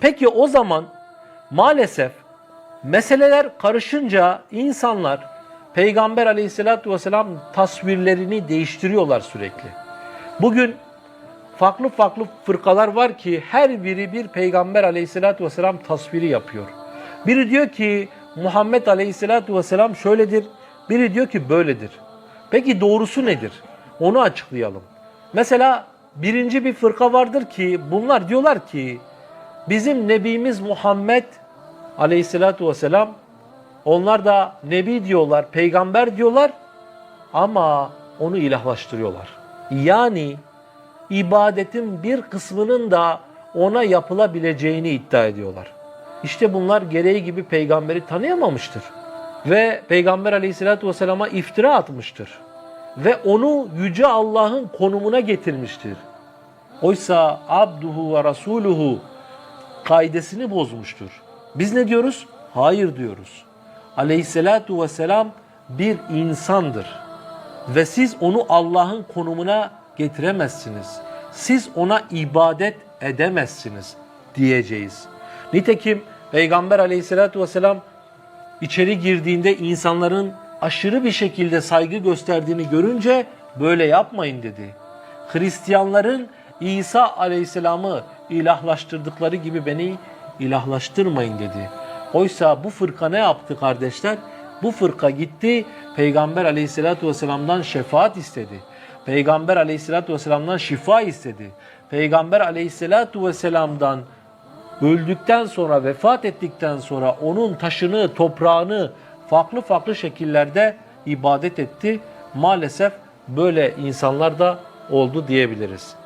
Peki o zaman maalesef meseleler karışınca insanlar Peygamber aleyhissalatü vesselam tasvirlerini değiştiriyorlar sürekli. Bugün farklı farklı fırkalar var ki her biri bir Peygamber aleyhissalatü vesselam tasviri yapıyor. Biri diyor ki Muhammed aleyhissalatü vesselam şöyledir, biri diyor ki böyledir. Peki doğrusu nedir? Onu açıklayalım. Mesela birinci bir fırka vardır ki bunlar diyorlar ki bizim Nebimiz Muhammed aleyhissalatü vesselam onlar da Nebi diyorlar, peygamber diyorlar ama onu ilahlaştırıyorlar. Yani ibadetin bir kısmının da ona yapılabileceğini iddia ediyorlar. İşte bunlar gereği gibi peygamberi tanıyamamıştır. Ve Peygamber aleyhissalatü vesselama iftira atmıştır. Ve onu Yüce Allah'ın konumuna getirmiştir. Oysa abduhu ve rasuluhu kaidesini bozmuştur. Biz ne diyoruz? Hayır diyoruz. Aleyhissalatu vesselam bir insandır. Ve siz onu Allah'ın konumuna getiremezsiniz. Siz ona ibadet edemezsiniz diyeceğiz. Nitekim Peygamber aleyhissalatu vesselam içeri girdiğinde insanların aşırı bir şekilde saygı gösterdiğini görünce böyle yapmayın dedi. Hristiyanların İsa aleyhisselamı ilahlaştırdıkları gibi beni ilahlaştırmayın dedi. Oysa bu fırka ne yaptı kardeşler? Bu fırka gitti Peygamber aleyhissalatü vesselam'dan şefaat istedi. Peygamber aleyhissalatü vesselam'dan şifa istedi. Peygamber aleyhissalatü vesselam'dan öldükten sonra, vefat ettikten sonra onun taşını, toprağını farklı farklı şekillerde ibadet etti. Maalesef böyle insanlar da oldu diyebiliriz.